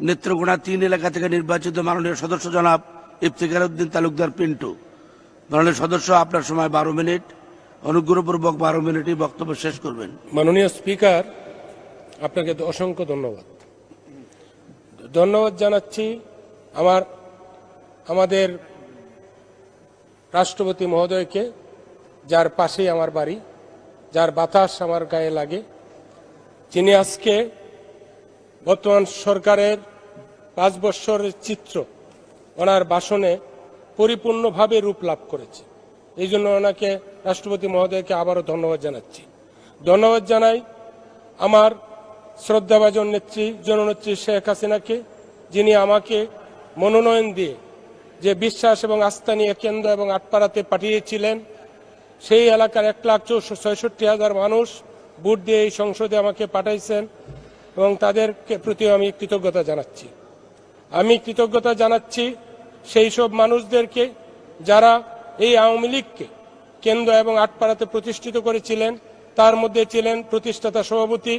নেত্রকোনা তিন এলাকা থেকে নির্বাচিত মাননীয় সদস্য জনাব ইফতিকার উদ্দিন তালুকদার পিন্টু। মাননীয় সদস্য, আপনার সময় বারো মিনিট। অনুগ্রহপূর্বক বারো মিনিটই বক্তব্য শেষ করবেন। মাননীয় স্পিকার, আপনাকে অসংখ্য ধন্যবাদ। ধন্যবাদ জানাচ্ছি আমার, আমাদের রাষ্ট্রপতি মহোদয়কে, যার পাশেই আমার বাড়ি, যার বাতাস আমার গায়ে লাগে। যিনি আজকে বর্তমান সরকারের পাঁচ বৎসরের চিত্র ওনার ভাষণে পরিপূর্ণভাবে রূপ লাভ করেছে। এই জন্য ওনাকে রাষ্ট্রপতি মহোদয়কে আবারও ধন্যবাদ জানাচ্ছি। ধন্যবাদ জানাই আমার শ্রদ্ধাভাজন নেত্রী, জননেত্রী শেখ হাসিনাকে, যিনি আমাকে মনোনয়ন দিয়ে যে বিশ্বাস এবং আস্থা নিয়ে কেন্দ্র এবং আটপাড়াতে পাঠিয়েছিলেন, সেই এলাকার এক লাখ ছয়ষট্টি হাজার মানুষ ভোট দিয়ে এই সংসদে আমাকে পাঠাইছেন। এবং তাদেরকে প্রতি আমি কৃতজ্ঞতা জানাচ্ছি। আমি কৃতজ্ঞতা জানাচ্ছি সেই সব মানুষদেরকে যারা এই আওয়ামী লীগকে কেন্দ্র এবং আটপাড়াতে প্রতিষ্ঠিত করেছিলেন। তার মধ্যে ছিলেন প্রতিষ্ঠাতা সভাপতি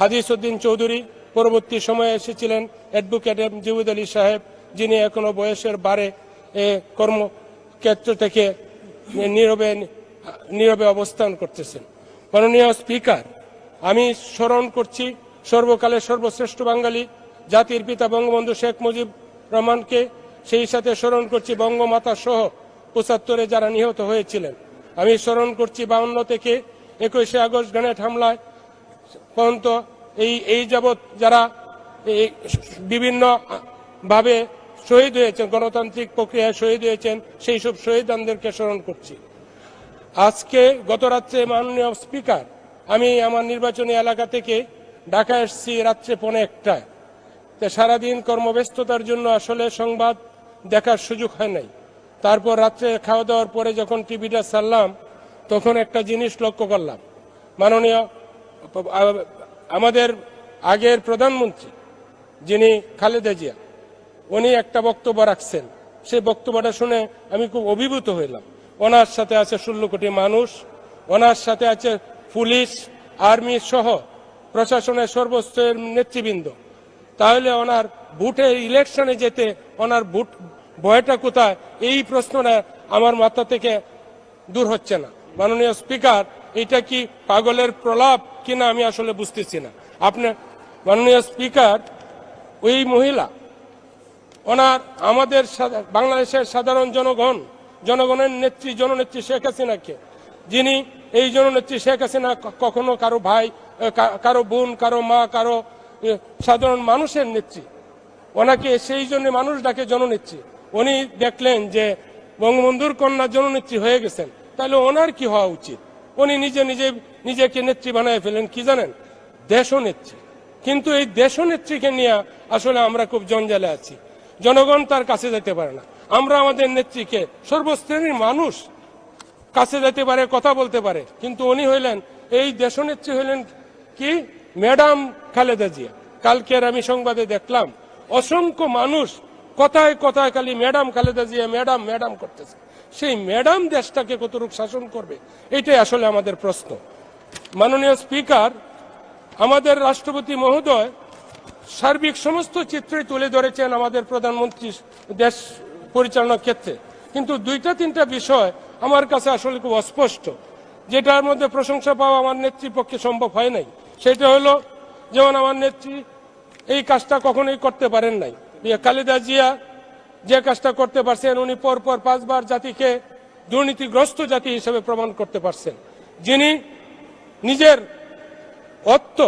হাদিস উদ্দিন চৌধুরী, পরবর্তী সময়ে এসেছিলেন অ্যাডভোকেট এম জিউদ আলী সাহেব, যিনি এখনও বয়সের বারে কর্মক্ষেত্র থেকে নীরবে নীরবে অবস্থান করতেছেন। মাননীয় স্পিকার, আমি স্মরণ করছি সর্বকালের সর্বশ্রেষ্ঠ বাঙালি জাতির পিতা বঙ্গবন্ধু শেখ মুজিব রহমানকে সেই সাথে স্মরণ করছি বঙ্গমাতা সহ পঁচাত্তরে যারা নিহত হয়েছিলেন। আমি স্মরণ করছি বাউন্ন থেকে একুশে আগস্ট গ্রেনেড হামলায় পর্যন্ত এই এই যাবৎ যারা এই বিভিন্ন ভাবে শহীদ হয়েছেন, গণতান্ত্রিক প্রক্রিয়ায় শহীদ হয়েছেন, সেই সব শহীদানদেরকে স্মরণ করছি। আজকে গত রাত্রে মাননীয় স্পিকার, আমি আমার নির্বাচনী এলাকা থেকে ঢাকা এসছি রাত্রে পৌনে একটায়। তো সারাদিন কর্মব্যস্ততার জন্য আসলে সংবাদ দেখার সুযোগ হয় নাই। তারপর রাত্রে খাওয়া দাওয়ার পরে যখন টিভিটা সারলাম তখন একটা জিনিস লক্ষ্য করলাম। মাননীয়, আমাদের আগের প্রধানমন্ত্রী, যিনি খালেদা জিয়া, উনি একটা বক্তব্য রাখছেন। সেই বক্তব্যটা শুনে আমি খুব অভিভূত হইলাম। ওনার সাথে আছে ষোলো কোটি মানুষ, ওনার সাথে আছে পুলিশ, আর্মি সহ প্রশাসনের সর্বস্তরের নেতৃবৃন্দ। তাহলে ওনার ভোটের ইলেকশনে যেতে ওনার ভোট ভয়টা কোথায়? এই প্রশ্নটা আমার মাথা থেকে দূর হচ্ছে না। মাননীয় স্পিকার, এটা কি পাগলের প্রলাপ কিনা আমি আসলে বুঝতেছি না। আপনার মাননীয় স্পিকার, ওই মহিলা, ওনার আমাদের বাংলাদেশের সাধারণ জনগণ, জনগণের নেত্রী, জননেত্রী শেখ হাসিনাকে, যিনি এই জননেত্রী শেখ হাসিনা কখনো কারও ভাই কারও বোন, কারও মা, কারও সাধারণ মানুষের নেত্রী। ওনাকে সেই জন্য মানুষ ডাকে জননেত্রী। উনি দেখলেন যে বঙ্গবন্ধুর কন্যা জননেত্রী হয়ে গেছেন। তাহলে ওনার কি হওয়া উচিত? উনি নিজে নিজে, নিজেকে নেত্রী বানায় ফেলেন কি জানেন? দেশনেত্রী। কিন্তু এই দেশনেত্রীকে নিয়ে আসলে আমরা খুব জঞ্জালে আছি। জনগণ তার কাছে যেতে পারে না। আমরা আমাদের নেত্রীকে সর্বশ্রেণীর মানুষ কাছে যেতে পারে, কথা বলতে পারে। কিন্তু উনি হইলেন, এই দেশনেত্রী হইলেন কি? ম্যাডাম খালেদা জিয়া কালকের আমি সংবাদে দেখলাম, অসংখ্য মানুষ কথায় কথায় খালি madam Khaleda Zia, madam madam করতেছে। সেই ম্যাডাম দেশটাকে কতটুকু শাসন করবে? এটাই আসলে আমাদের প্রশ্ন। মাননীয় স্পিকার, আমাদের রাষ্ট্রপতি মহোদয় সার্বিক সমস্ত চিত্রই তুলে ধরেছেন আমাদের প্রধানমন্ত্রী দেশ পরিচালনার ক্ষেত্রে। কিন্তু দুইটা, তিনটা বিষয় আমার কাছে আসলে খুব অস্পষ্ট, যেটার মধ্যে প্রশংসা পাওয়া আমার নেতৃপক্ষে সম্ভব হয় নাই। সেটা হলো, যেমন আমার নেত্রী, এই কাজটা কখনোই করতে পারেন নাই। খালেদা জিয়া যে কাজটা করতে পারছেন, উনি পর পর পাঁচবার জাতিকে দুর্নীতিগ্রস্ত জাতি হিসেবে প্রমাণ করতে পারছেন। যিনি নিজের অর্থ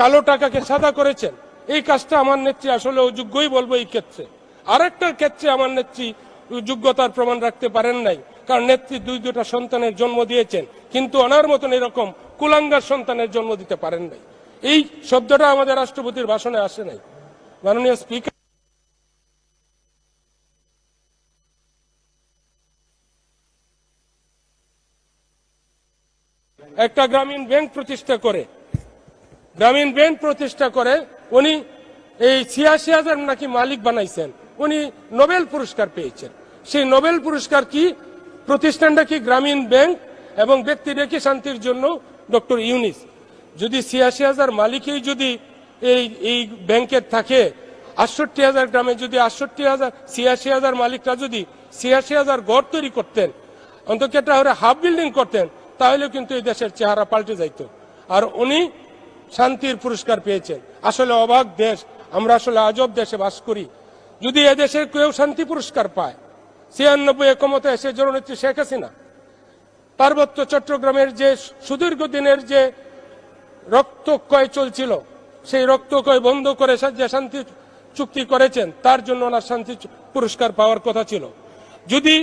কালো টাকাকে সাদা করেছেন, এই কাজটা আমার নেত্রী আসলে অযোগ্যই বলব এই ক্ষেত্রে। আরেকটা ক্ষেত্রে আমার নেত্রী যোগ্যতার প্রমাণ রাখতে পারেন নাই। কারণ নেত্রী দুই দুটা সন্তানের জন্ম দিয়েছেন, কিন্তু ওনার মতন এরকম কুলাঙ্গার সন্তানের জন্ম দিতে পারেন নাই। এই শব্দটা আমাদের রাষ্ট্রপতির ভাষণে আসে নাই। মাননীয় স্পিকার একটা গ্রামীণ ব্যাংক প্রতিষ্ঠা করে। গ্রামীণ ব্যাংক প্রতিষ্ঠা করে, উনি এই ছিয়াশি হাজার নাকি মালিক বানাইছেন, উনি নোবেল পুরস্কার পেয়েছেন। সেই নোবেল পুরস্কার কি? প্রতিষ্ঠানটা কি গ্রামীণ ব্যাংক এবং ব্যক্তি রেখে শান্তির জন্য? ডক্টর ইউনিস, যদি ছিয়াশি হাজার মালিকই যদি এই এই ব্যাংকের থাকে, আটষট্টি হাজার গ্রামে যদি আটষট্টি হাজার, ছিয়াশি হাজার মালিকরা যদি ছিয়াশি হাজার গড় তৈরি করতেন, অন্তত একটা ওরা হাফ বিল্ডিং করতেন, তাহলে কিন্তু এই দেশের চেহারা পাল্টে যাইত। আর উনি শান্তির পুরস্কার পেয়েছেন। আসলে অবাক দেশ, আমরা আসলে আজব দেশে বাস করি। যদি এদেশে কেউ শান্তি পুরস্কার পায় ছিয়ানব্বই ক্ষমতা এসে জননেত্রী শেখ হাসিনা, পার্বত্য চট্টগ্রামের যে সুদীর্ঘ দিনের যে রক্তক্ষয় চলছিল, সেই রক্তক্ষয় বন্ধ করে যে শান্তি চুক্তি করেছেন, তার জন্য ওনার শান্তি পুরস্কার পাওয়ার কথা ছিল। যদি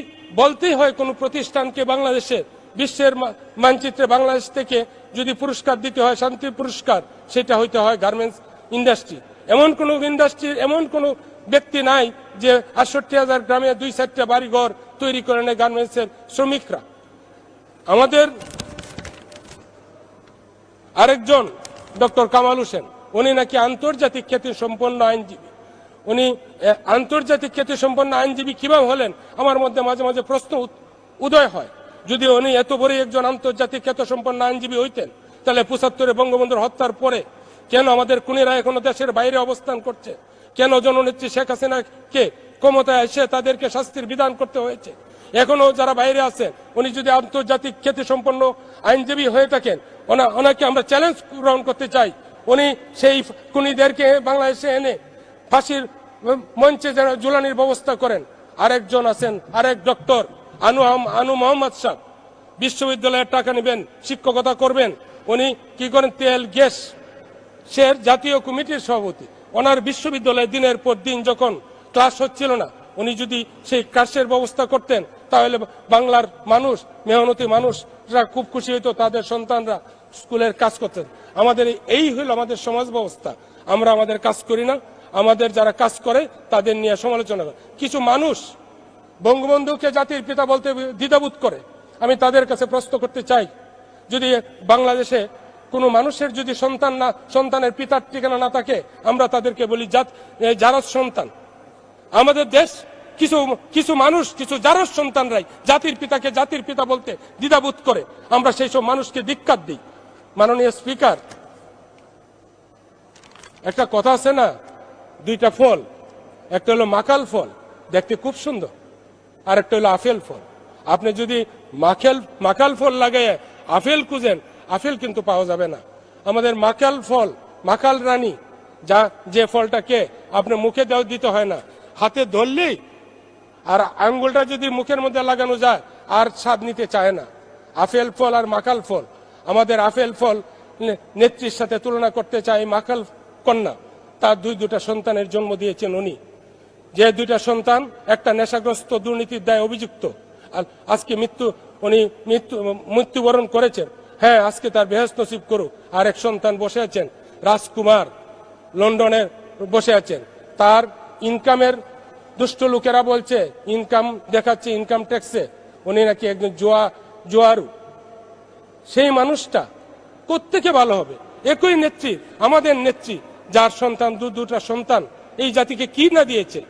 বলতেই হয় কোনো প্রতিষ্ঠানকে বাংলাদেশে, বিশ্বের মানচিত্রে বাংলাদেশ থেকে যদি পুরস্কার দিতে হয়, শান্তি পুরস্কার, সেটা হইতে হয় গার্মেন্টস ইন্ডাস্ট্রি। এমন কোনো ইন্ডাস্ট্রির, এমন কোনো ব্যক্তি নাই যে আটষট্টি হাজার গ্রামে দুই চারটা বাড়িঘর তৈরি করে নেয় গার্মেন্টসের শ্রমিকরা। আমাদের আরেকজন ডক্টর কামাল হোসেন, উনি নাকি আন্তর্জাতিক খ্যাতি সম্পন্ন আইনজীবী। উনি আন্তর্জাতিক খ্যাতি সম্পন্ন আইনজীবী কীভাবে হলেন? আমার মধ্যে মাঝে মাঝে প্রশ্ন উদয় হয়। যদি উনি এত বড় একজন আন্তর্জাতিক খ্যাত সম্পন্ন আইনজীবী হইতেন, তাহলে পঁচাত্তরে বঙ্গবন্ধুর হত্যার পরে কেন আমাদের কুনিরা এখনও দেশের বাইরে অবস্থান করছে? কেন জননেত্রী শেখ হাসিনাকে ক্ষমতায় এসে তাদেরকে শাস্তির বিধান করতে হয়েছে? এখনও যারা বাইরে আছেন উনি যদি আন্তর্জাতিক খ্যাতি সম্পন্ন আইনজীবী হয়ে থাকেন, ওনা- ওনাকে আমরা চ্যালেঞ্জ গ্রহণ করতে চাই। উনি সেই খুনিদেরকে বাংলাদেশে এনে ফাঁসির মঞ্চে যেন ঝুলানির ব্যবস্থা করেন। আরেকজন আছেন, আরেক ডক্টর আনু আনু মোহাম্মদ সাহ। বিশ্ববিদ্যালয়ের টাকা নেবেন, শিক্ষকতা করবেন। উনি কি করেন? তেল, গ্যাস, সে, জাতীয় কমিটির সভাপতি। ওনার বিশ্ববিদ্যালয়ে দিনের পর দিন যখন ক্লাস হচ্ছিল না, উনি যদি সেই ক্লাসের ব্যবস্থা করতেন, তাহলে বাংলার মানুষ, মেহনতি মানুষরা খুব খুশি হইতো, তাদের সন্তানরা স্কুলের কাজ করতেন। আমাদের এই হইল আমাদের সমাজ ব্যবস্থা। আমরা আমাদের কাজ করি না, আমাদের যারা কাজ করে, তাদের নিয়ে সমালোচনা করে। কিছু মানুষ বঙ্গবন্ধুকে জাতির পিতা বলতে দ্বিধাবোধ করে। আমি তাদের কাছে প্রশ্ন করতে চাই, যদি বাংলাদেশে কোনো মানুষের যদি সন্তান না সন্তানের পিতার ঠিকানা না থাকে আমরা তাদেরকে বলি জাত এ, জারজ সন্তান। আমাদের দেশ কিছু কিছু মানুষ কিছু জারজ সন্তানরাই জাতির পিতাকে জাতির পিতা বলতে দ্বিধাবোধ করে। আমরা সেই সব মানুষকে ধিক্কার দিই। মাননীয় স্পিকার একটা কথা আছে না? দুইটা ফল। একটা হলো মাকাল ফল দেখতে খুব সুন্দর। আর একটা হলো আপেল ফল। আপনি যদি মাখেল মাকাল ফল লাগাই আপেল খুঁজেন আপেল কিন্তু পাওয়া যাবে না। আমাদের মাকাল ফল, মাকাল রানী, যা যে ফলটাকে আপনি মুখে দেওয়া দিতে হয় না। হাতে ধরলেই আর আঙ্গুলটা যদি মুখের মধ্যে লাগানো যায়, আর স্বাদ নিতে চায় না। আপেল ফল আর মাকাল ফল। আমাদের আপেল ফল নেত্রীর সাথে তুলনা করতে চাই মাকাল কন্যা। তার দুই দুটা সন্তানের জন্ম দিয়েছেন উনি। যে দুইটা সন্তান একটা নেশাগ্রস্ত দুর্নীতির দায় অভিযুক্ত। আর আজকে মৃত্যু, উনি মৃত্যু, মৃত্যুবরণ করেছেন। হ্যাঁ আজকে তার বেহস্ত নসিব করুক। আর এক সন্তান বসে আছেন, রাজকুমার লন্ডনে বসে আছেন। তার ইনকামের দুষ্ট লোকেরা বলছে ইনকাম দেখাচ্ছে ইনকাম ট্যাক্সে উনি নাকি একজন জোয়া, জোয়ারু। সেই মানুষটা প্রত্যেকে ভালো হবে? একই নেত্রী, আমাদের নেত্রী, যার সন্তান, দু দুটা সন্তান, এই জাতিকে কি না দিয়েছে?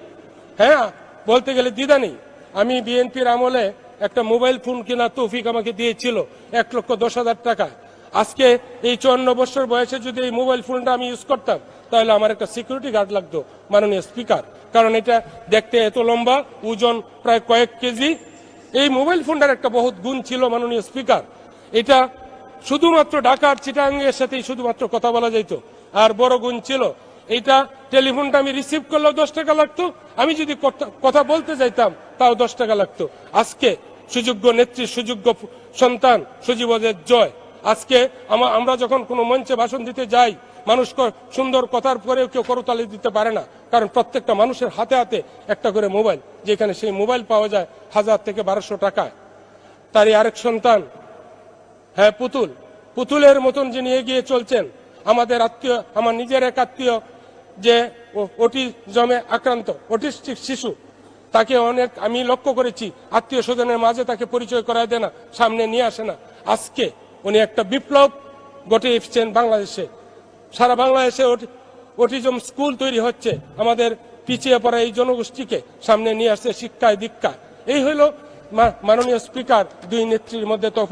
হ্যাঁ বলতে গেলে দ্বিধা নেই। আমি বিএনপির আমলে একটা মোবাইল ফোন কেনা তৌফিক আমাকে দিয়েছিল, এক লক্ষ দশ হাজার টাকা। আজকে এই চুয়ান্ন বছর বয়সে যদি এই মোবাইল ফোনটা আমি ইউজ করতাম, তাহলে আমার একটা সিকিউরিটি গার্ড লাগতো, মাননীয় স্পিকার কারণ এটা দেখতে এত লম্বা, ওজন প্রায় কয়েক কেজি। এই মোবাইল ফোনটার একটা বহুত গুণ ছিল মাননীয় স্পিকার এটা শুধুমাত্র ঢাকার চিটাঙ্গের সাথেই শুধুমাত্র কথা বলা যাইতো। আর বড় গুণ ছিল এইটা টেলিফোনটা আমি রিসিভ করলেও দশ টাকা লাগতো, আমি যদি কথা- বলতে যাইতাম, তাও দশ টাকা লাগতো। আজকে সুযোগ্য নেত্রী, সুযোগ্য সন্তান, সুজীবদের জয়। আজকে আমা- আমরা যখন কোনো মঞ্চে ভাষণ দিতে যাই, মানুষ সুন্দর কথার পরেও কেউ করতালি দিতে পারে না। কারণ প্রত্যেকটা মানুষের হাতে হাতে একটা করে মোবাইল, যেখানে সেই মোবাইল পাওয়া যায় হাজার থেকে বারোশো টাকায়। তারই আরেক সন্তান হ্যাঁ পুতুল। পুতুলের মতন যিনি এগিয়ে চলছেন, আমাদের আত্মীয়, আমার নিজের এক আত্মীয় যে ওটি জমে আক্রান্ত অটিস্টিক শিশু। তাকে অনেক, আমি লক্ষ্য করেছি, আত্মীয় স্বজনের মাঝে তাকে পরিচয় করায় দেয় না, সামনে নিয়ে আসে না। আজকে উনি একটা বিপ্লব ঘটিয়ে এসছেন বাংলাদেশে। সারা বাংলাদেশে অটিজম স্কুল তৈরি হচ্ছে। আমাদের পিছিয়ে পড়া এই জনগোষ্ঠীকে সামনে নিয়ে আসছে শিক্ষায় দীক্ষা। এই মা- মাননীয় স্পিকার দুই নেত্রীর মধ্যে তফাৎ।